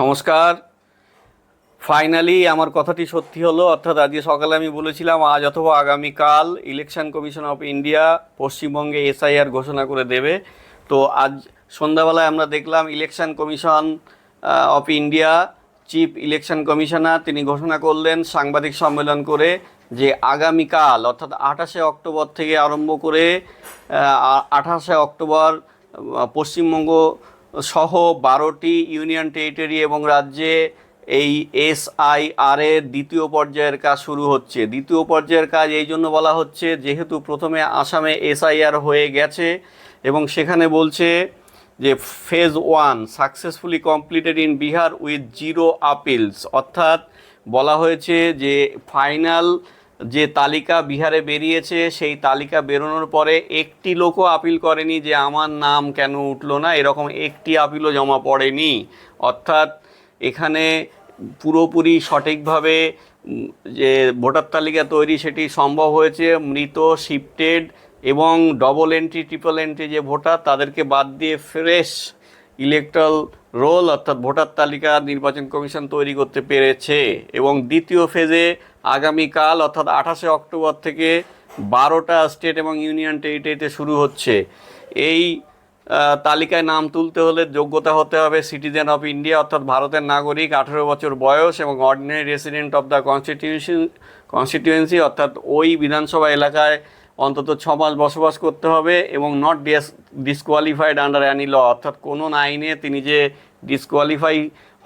নমস্কার। ফাইনালি আমার কথাটি সত্যি হলো, অর্থাৎ আজকে সকালে আমি বলেছিলাম, আজ অথবা আগামীকাল ইলেকশন কমিশন অফ ইন্ডিয়া পশ্চিমবঙ্গে এসআইআর ঘোষণা করে দেবে। তো আজ সন্ধ্যাবেলায় আমরা দেখলাম election commission of India chief election commissioner তিনি ঘোষণা করলেন সাংবাদিক সম্মেলন করে যে আগামীকাল, অর্থাৎ আঠাশে অক্টোবর থেকে আরম্ভ করে আঠাশে অক্টোবর পশ্চিমবঙ্গ সহ বারোটি ইউনিয়ন টেরিটরি এবং রাজ্যে এই এসআইআর এর দ্বিতীয় পর্যায়ের কাজ শুরু হচ্ছে। দ্বিতীয় পর্যায়ের কাজ এই জন্য বলা হচ্ছে, যেহেতু প্রথমে আসামে এসআইআর হয়ে গেছে এবং সেখানে বলছে যে phase one successfully completed in Bihar with zero appeals. অর্থাৎ বলা হয়েছে যে ফাইনাল যে তালিকা বিহারে বেরিয়েছে, সেই তালিকা বেরোনোর পরে একটি লোকও আপিল করেনি যে আমার নাম কেন উঠল না, এরকম একটি আপিলও জমা পড়েনি। অর্থাৎ এখানে পুরোপুরি সঠিকভাবে যে ভোটার তালিকা তৈরি সেটি সম্ভব হয়েছে। মৃত, শিফটেড এবং ডবল এন্ট্রি ট্রিপল এন্ট্রি যে ভোটার, তাদেরকে বাদ দিয়ে ফ্রেশ ইলেকট্রাল রোল অর্থাৎ ভোটার তালিকা নির্বাচন কমিশন তৈরি করতে পেরেছে। এবং দ্বিতীয় ফেজে আগামীকাল, অর্থাৎ আঠাশে অক্টোবর থেকে বারোটা স্টেট এবং ইউনিয়ন টেরিটরিতে শুরু হচ্ছে। এই তালিকায় নাম তুলতে হলে যোগ্যতা হতে হবে সিটিজেন অফ ইন্ডিয়া, অর্থাৎ ভারতের নাগরিক, আঠেরো বছর বয়স এবং ordinary resident of the constitution constituency অর্থাৎ ওই বিধানসভা এলাকায় অন্তত ছ মাস বসবাস করতে হবে এবং not dis disqualified under any law অর্থাৎ কোনো আইনে তিনি যে ডিসকোয়ালিফাই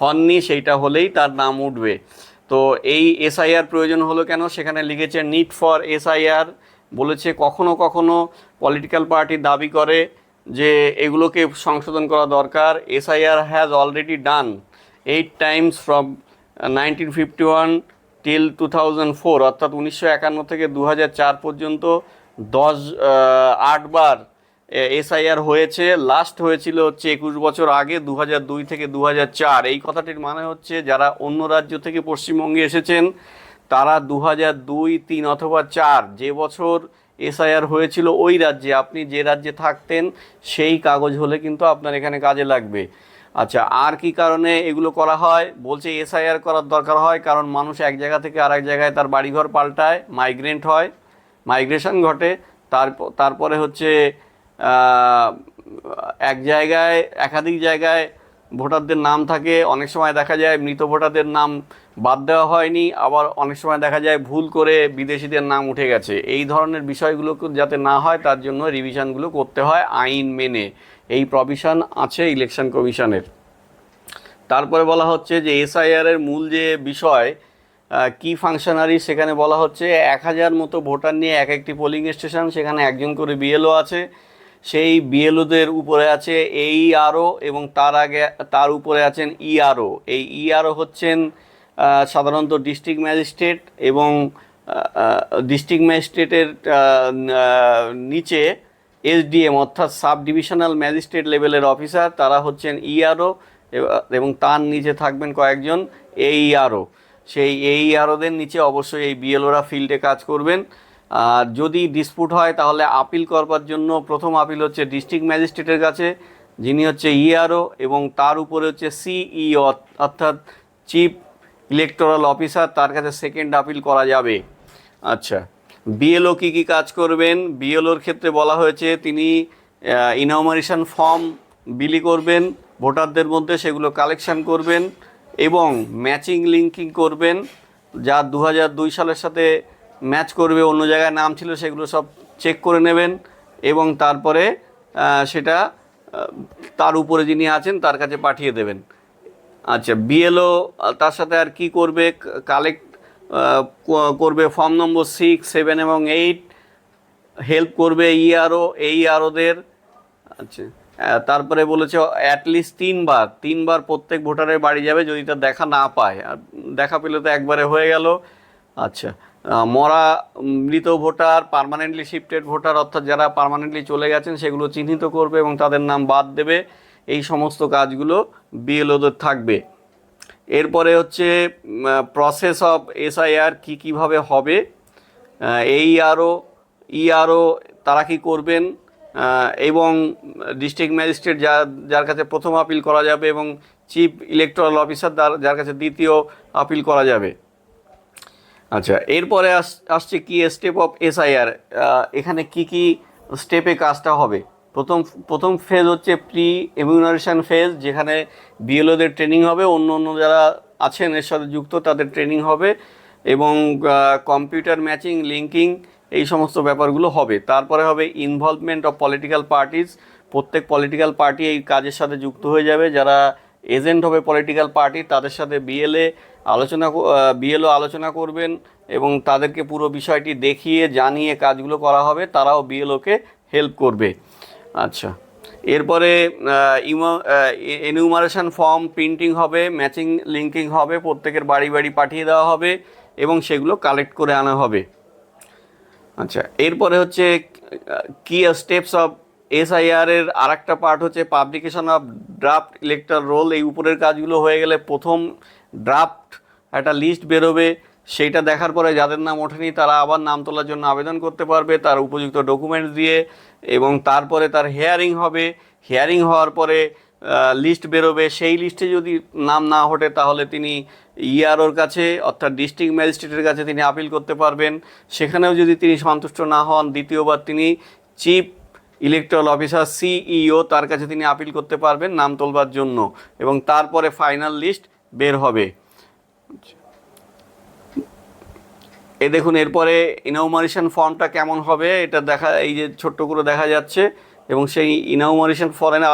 হননি, সেইটা হলেই তার নাম উঠবে। তো এই এসআইআর প্রয়োজন হলো কেন? সেখানে লিখেছে নিট ফর এসআইআর বলেছে, কখনো কখনো পলিটিক্যাল পার্টি দাবি করে যে এগুলোকে সংশোধন করা দরকার। SIR has already done eight times from nineteen fifty one till two thousand four অর্থাৎ উনিশশো একান্ন থেকে দু হাজার চার পর্যন্ত দশ আটবার এসআইআর হয়েছে লাস্ট হয়েছিল হচ্ছে একুশ বছর আগে দু দুই থেকে দু চার। এই কথাটির মানে হচ্ছে যারা অন্য রাজ্য থেকে পশ্চিমবঙ্গে এসেছেন, তারা দু হাজার দুই, তিন অথবা চার, যে বছর এসআইআর হয়েছিল ওই রাজ্যে, আপনি যে রাজ্যে থাকতেন, সেই কাগজ হলে কিন্তু আপনার এখানে কাজে লাগবে। আচ্ছা আর কি কারণে এগুলো করা হয়? বলছে এসআইআর করার দরকার হয়, কারণ মানুষ এক জায়গা থেকে আরেক জায়গায় তার বাড়িঘর পাল্টায় মাইগ্রেন্ট হয় মাইগ্রেশন ঘটে, তারপ- তারপরে হচ্ছে এক জায়গায়, একাধিক জায়গায় ভোটারদের নাম থাকে। অনেক সময় দেখা যায় মৃত ভোটারদের নাম বাদ দেওয়া হয়নি, আবার অনেক সময় দেখা যায় ভুল করে বিদেশিদের নাম উঠে গেছে। এই ধরনের বিষয়গুলো যাতে না হয়, তার জন্য রিভিশনগুলো করতে হয় আইন মেনে। এই প্রভিশন আছে ইলেকশন কমিশনের তারপরে বলা হচ্ছে যে এসআইআর এর মূল যে বিষয় কি ফাংশনারি সেখানে বলা হচ্ছে এক হাজার মতো ভোটার নিয়ে এক একটি পোলিং স্টেশন সেখানে একজন করে বিএলও আছে। সেই বিএলওদের উপরে আছে এই আরও এবং তার আগে, তার উপরে আছেন ইআরও এই ইআরও হচ্ছেন সাধারণত ডিস্ট্রিক্ট ম্যাজিস্ট্রেট এবং ডিস্ট্রিক্ট ম্যাজিস্ট্রেটের নিচে এসডিএম অর্থাৎ সাব ডিভিশনাল ম্যাজিস্ট্রেট লেভেলের অফিসার, তারা হচ্ছেন ইআরও এবং তার নিচে থাকবেন কয়েকজন এইআরও সেই এইআরওদের নিচে অবশ্যই এই বিএলওরা ফিল্ডে কাজ করবেন। যদি ডিসপুট হয়, তাহলে আপিল করবার জন্য প্রথম আপিল হচ্ছে ডিস্ট্রিক্ট ম্যাজিস্ট্রেটের কাছে, যিনি হচ্ছে ইআরও এবং তার উপরে হচ্ছে সিইও অর্থাৎ চিফ ইলেকটোরাল অফিসার তার কাছে সেকেন্ড আপিল করা যাবে। আচ্ছা বিএলও কী কী কাজ করবেন? বিএলওর ক্ষেত্রে বলা হয়েছে, তিনি ইনমারেশন ফর্ম বিলি করবেন, ভোটারদের মধ্যে সেগুলো কালেকশন করবেন এবং ম্যাচিং লিঙ্কিং করবেন, যা দু সালের সাথে ম্যাচ করবে, অন্য জায়গায় নাম ছিল সেগুলো সব চেক করে নেবেন এবং তারপরে সেটা তার উপরে যিনি আছেন তার কাছে পাঠিয়ে দেবেন। আচ্ছা বিএলও তার সাথে আর কি করবে? কালেক্ট করবে ফর্ম নম্বর সিক্স সেভেন এবং এইট হেল্প করবে ইআরও এই আরওদের আচ্ছা তারপরে বলেছে অ্যাটলিস্ট তিনবার তিনবার প্রত্যেক ভোটারের বাড়ি যাবে যদি তার দেখা না পায়। আর দেখা পেলে তো একবারে হয়ে গেল। আচ্ছা মরা মৃত ভোটার পার্মানেন্টলি শিফটেড ভোটার, অর্থাৎ যারা পারমানেন্টলি চলে গেছেন, সেগুলো চিহ্নিত করবে এবং তাদের নাম বাদ দেবে। এই সমস্ত কাজগুলো বিএলওদের থাকবে। এরপরে হচ্ছে প্রসেস অফ এসআইআর কী কীভাবে হবে? এই আরও ইআরও তারা কি করবেন? এবং ডিস্ট্রিক্ট ম্যাজিস্ট্রেট যা, যার কাছে প্রথম আপিল করা যাবে এবং চিফ ইলেকট্রাল অফিসার যার কাছে দ্বিতীয় আপিল করা যাবে। আচ্ছা এরপরে আস, আসছে কি স্টেপ অফ এসআইআর এখানে কি কি স্টেপে কাজটা হবে? প্রথম প্রথম ফেজ হচ্ছে প্রি ইমিউনারেশন ফেজ যেখানে বিএলওদের ট্রেনিং হবে, অন্য অন্য যারা আছেন এর সাথে যুক্ত, তাদের ট্রেনিং হবে এবং কম্পিউটার ম্যাচিং লিঙ্কিং এই সমস্ত ব্যাপারগুলো হবে। তারপরে হবে ইনভলভমেন্ট অফ পলিটিক্যাল পার্টিস প্রত্যেক পলিটিক্যাল পার্টি এই কাজের সাথে যুক্ত হয়ে যাবে। যারা এজেন্ট হবে পলিটিক্যাল পার্টি তাদের সাথে বিএলএ আলোচনা বিএলও আলোচনা করবেন এবং তাদেরকে পুরো বিষয়টি দেখিয়ে জানিয়ে কাজগুলো করা হবে, তারাও বিএলওকে হেল্প করবে। আচ্ছা এরপরে এনিউমারেশন ফর্ম প্রিন্টিং হবে ম্যাচিং লিঙ্কিং হবে, প্রত্যেকের বাড়ি বাড়ি পাঠিয়ে দেওয়া হবে এবং সেগুলো কালেক্ট করে আনা হবে। আচ্ছা এরপরে হচ্ছে, কি স্টেপস অফ এসআইআর এর আর একটা পার্ট হচ্ছে publication of draft electoral roll এই উপরের কাজগুলো হয়ে গেলে প্রথম ড্রাফট একটা লিস্ট বেরোবে, সেইটা দেখার পরে যাদের নাম ওঠেনি তারা আবার নাম তোলার জন্য আবেদন করতে পারবে, তার উপযুক্ত ডকুমেন্টস দিয়ে এবং তারপরে তার হেয়ারিং হবে। হেয়ারিং হওয়ার পরে লিস্ট বেরোবে। সেই লিস্টে যদি নাম না ওঠে তাহলে তিনি ইআরওর কাছে, অর্থাৎ ডিস্ট্রিক্ট ম্যাজিস্ট্রেটের কাছে তিনি আপিল করতে পারবেন। সেখানেও যদি তিনি সন্তুষ্ট না হন, দ্বিতীয়বার তিনি চিফ ইলেকট্রাল অফিসার সিইও তার কাছে তিনি আপিল করতে পারবেন নাম তোলবার জন্য। এবং তারপরে ফাইনাল লিস্ট বের হবে। এ দেখুন, এরপরে ইনাউমারেশন ফর্মটা কেমন হবে, এটা দেখা, এই যে ছোট্ট করে দেখা যাচ্ছে, এবং সেই ইনাউমারেশন ফরেন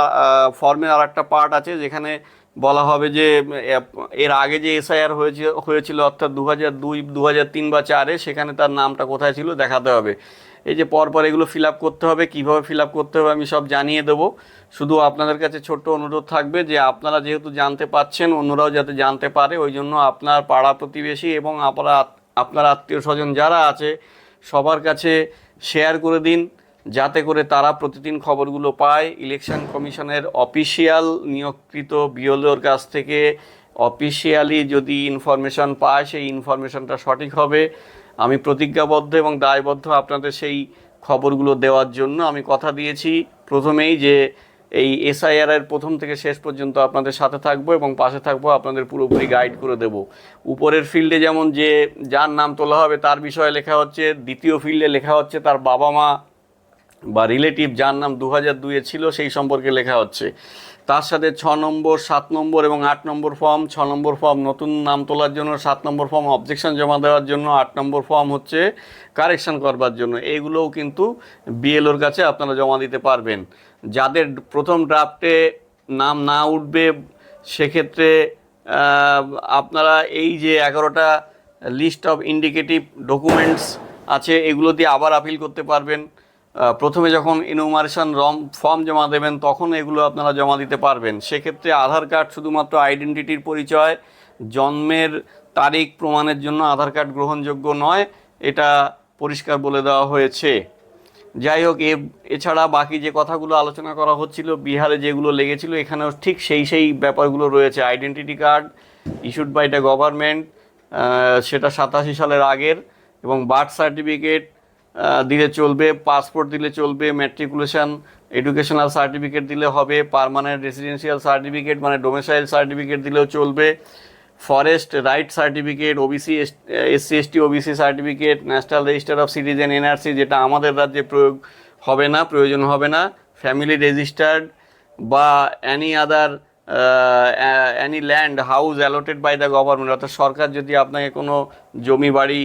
ফর্মের আর একটা পার্ট আছে, যেখানে বলা হবে যে এর আগে যে এসআইআর হয়েছে হয়েছিল অর্থাৎ দু হাজার দুই দু হাজার তিন বা চারে, সেখানে তার নামটা কোথায় ছিল দেখাতে হবে। এই যে পরপর এগুলো ফিল আপ করতে হবে, কীভাবে ফিল আপ করতে হবে আমি সব জানিয়ে দেবো। শুধু আপনাদের কাছে ছোট্ট অনুরোধ থাকবে যে, আপনারা যেহেতু জানতে পাচ্ছেন, অন্যরাও যাতে জানতে পারে, ওই জন্য আপনার পাড়া প্রতিবেশী এবং আপনারা আপনার আত্মীয় স্বজন যারা আছে, সবার কাছে শেয়ার করে দিন। যাতে করে তারা প্রতিদিন খবরগুলো পায়। ইলেকশন কমিশনের অফিসিয়াল নিয়োগকৃত বিওলোর কাছ থেকে অফিসিয়ালি যদি ইনফরমেশন পায়, সেই ইনফরমেশনটা সঠিক হবে। আমি প্রতিজ্ঞাবদ্ধ এবং দায়বদ্ধ আপনাদের সেই খবরগুলো দেওয়ার জন্য আমি কথা দিয়েছি। প্রথমেই যে এই এসআইআর এর প্রথম থেকে শেষ পর্যন্ত আপনাদের সাথে থাকব এবং পাশে থাকব, আপনাদের পুরোপুরি গাইড করে দেব। উপরের ফিল্ডে যেমন যে যার নাম তোলা হবে, তার বিষয়ে লেখা হচ্ছে, দ্বিতীয় ফিল্ডে লেখা হচ্ছে, তার বাবা মা বা রিলেটিভ যার নাম দু হাজার দুয়ে ছিল, সেই সম্পর্কে লেখা হচ্ছে। তার সাথে ছ নম্বর, সাত নম্বর এবং আট নম্বর ফর্ম ছ নম্বর ফর্ম নতুন নাম তোলার জন্য, সাত নম্বর ফর্ম অবজেকশন জমা দেওয়ার জন্য, আট নম্বর ফর্ম হচ্ছে কারেকশন করবার জন্য। এইগুলোও কিন্তু বিএলওর কাছে আপনারা জমা দিতে পারবেন। যাদের প্রথম ড্রাফটে নাম না উঠবে, সেক্ষেত্রে আপনারা এই যে এগারোটা লিস্ট অফ ইন্ডিকেটিভ ডকুমেন্টস আছে, এগুলো দিয়ে আবার আপিল করতে পারবেন। প্রথমে যখন ইনোমারেশন রম ফর্ম জমা দেবেন, তখন এগুলো আপনারা জমা দিতে পারবেন। সেক্ষেত্রে আধার কার্ড শুধুমাত্র আইডেন্টিটির পরিচয়, জন্মের তারিখ প্রমাণের জন্য আধার কার্ড গ্রহণযোগ্য নয়, এটা পরিষ্কার বলে দেওয়া হয়েছে। যাই হোক, এ, এছাড়া বাকি যে কথাগুলো আলোচনা করা হচ্ছিল, বিহারে যেগুলো লেগেছিল, এখানেও ঠিক সেই সেই ব্যাপারগুলো রয়েছে। Identity card issued by the government সেটা সাতাশি সালের আগের এবং বার্থ সার্টিফিকেট দিলে চলবে পাসপোর্ট দিলে চলবে ম্যাট্রিকুলেশন এডুকেশনাল সার্টিফিকেট দিলে হবে পারমানেন্ট রেসিডেন্সিয়াল সার্টিফিকেট মানে ডোমেসাইল সার্টিফিকেট দিলেও চলবে forest right certificate OBC SC ST OBC certificate national register of citizen NRC যেটা আমাদের রাজ্যে প্রয়োগ হবে না, প্রয়োজন হবে না ফ্যামিলি রেজিস্টার্ড বা any other any land house allotted by the government অর্থাৎ সরকার যদি আপনাকে কোনো জমি বাড়ি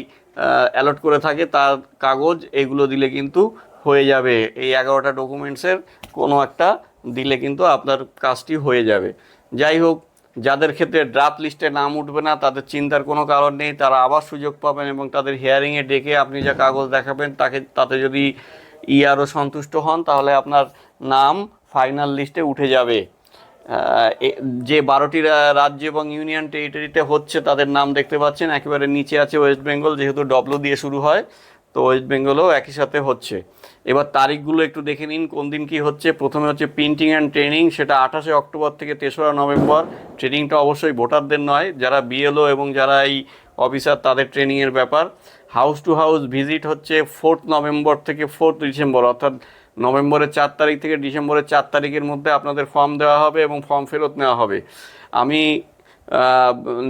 অ্যালট করে থাকে, তার কাগজ এগুলো দিলে কিন্তু হয়ে যাবে। এই এগারোটা ডকুমেন্টসের কোনো একটা দিলে কিন্তু আপনার কাজটি হয়ে যাবে। যাই হোক, যাদের ক্ষেত্রে ড্রাফট লিস্টে নাম উঠবে না, তাদের চিন্তার কোনো কারণ নেই, তারা আবার সুযোগ পাবেন এবং তাদের হিয়ারিংয়ে ডেকে আপনি যা কাগজ দেখাবেন, তাকে, তাতে যদি ইআরও সন্তুষ্ট হন, তাহলে আপনার নাম ফাইনাল লিস্টে উঠে যাবে। যে বারোটি রাজ্য এবং ইউনিয়ন টেরিটরিতে হচ্ছে তাদের নাম দেখতে পাচ্ছেন। একেবারে নিচে আছে ওয়েস্ট বেঙ্গল, যেহেতু ডব্লু দিয়ে শুরু হয়, তো ওয়েস্ট বেঙ্গলও একই সাথে হচ্ছে। এবার তারিখগুলো একটু দেখে নিন, কোন দিন কি হচ্ছে? প্রথমে হচ্ছে প্রিন্টিং অ্যান্ড ট্রেনিং, সেটা আঠাশে অক্টোবর থেকে তেসরা নভেম্বর। ট্রেনিংটা অবশ্যই ভোটারদের নয়, যারা বিএলও এবং যারা এই অফিসার, তাদের ট্রেনিংয়ের ব্যাপার। হাউস টু হাউস ভিজিট হচ্ছে ফোর্থ নভেম্বর থেকে ফোর্থ ডিসেম্বর, অর্থাৎ নভেম্বরের চার তারিখ থেকে ডিসেম্বরের চার তারিখের মধ্যে আপনাদের ফর্ম দেওয়া হবে এবং ফর্ম ফেরত নেওয়া হবে। আমি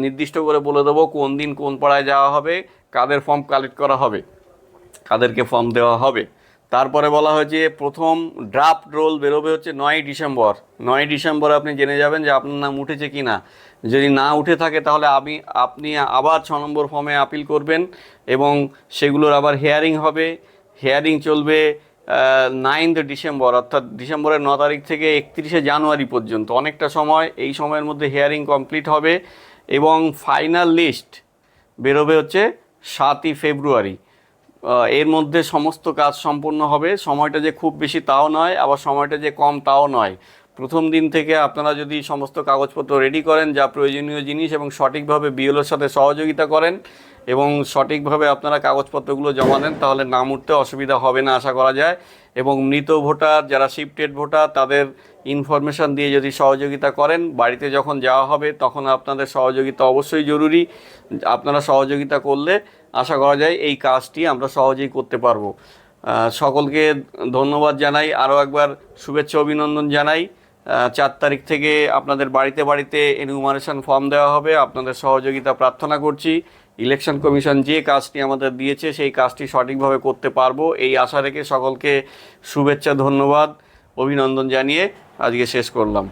নির্দিষ্ট করে বলে দেবো কোন দিন কোন পাড়ায় যাওয়া হবে, কাদের ফর্ম কালেক্ট করা হবে, কাদেরকে ফর্ম দেওয়া হবে। তারপরে বলা হয়েছে প্রথম ড্রাফট রোল বেরোবে হচ্ছে নয় ডিসেম্বর। নয় ডিসেম্বর আপনি জেনে যাবেন যে আপনার নাম উঠেছে কি না যদি না উঠে থাকে তাহলে আমি, আপনি আবার ছ নম্বর ফর্মে আপিল করবেন এবং সেগুলোর আবার হেয়ারিং হবে। হেয়ারিং চলবে নাইন্থ ডিসেম্বর অর্থাৎ ডিসেম্বরের ন তারিখ থেকে একত্রিশে জানুয়ারি পর্যন্ত। অনেকটা সময় এই সময়ের মধ্যে হেয়ারিং কমপ্লিট হবে এবং ফাইনাল লিস্ট বেরোবে হচ্ছে সাতই ফেব্রুয়ারি এর মধ্যে সমস্ত কাজ সম্পূর্ণ হবে। সময়টা যে খুব বেশি তাও নয়, আবার সময়টা যে কম তাও নয়। প্রথম দিন থেকে আপনারা যদি সমস্ত কাগজপত্র রেডি করেন, যা প্রয়োজনীয় জিনিস এবং সঠিকভাবে বিএলওর সাথে সহযোগিতা করেন এবং সঠিকভাবে আপনারা কাগজপত্রগুলো জমা দেন, তাহলে নাম উঠতে অসুবিধা হবে না, আশা করা যায়। এবং মৃত ভোটার, যারা শিফটেড ভোটার, তাদের ইনফরমেশন দিয়ে যদি সহযোগিতা করেন, বাড়িতে যখন যাওয়া হবে, তখন আপনাদের সহযোগিতা অবশ্যই জরুরি। আপনারা সহযোগিতা করলে, আশা করা যায় এই কাজটি আমরা সহজেই করতে পারব। সকলকে ধন্যবাদ জানাই। আরও একবার শুভেচ্ছা, অভিনন্দন জানাই। চার তারিখ থেকে আপনাদের বাড়িতে বাড়িতে এনিউমারেশন ফর্ম দেওয়া হবে। আপনাদের সহযোগিতা প্রার্থনা করছি। ইলেকশন কমিশন যে কাজটি আমাদের দিয়েছে, সেই কাজটি সঠিকভাবে করতে পারব। এই আশা রেখে সকলকে শুভেচ্ছা, ধন্যবাদ, অভিনন্দন জানিয়ে আজকে শেষ করলাম।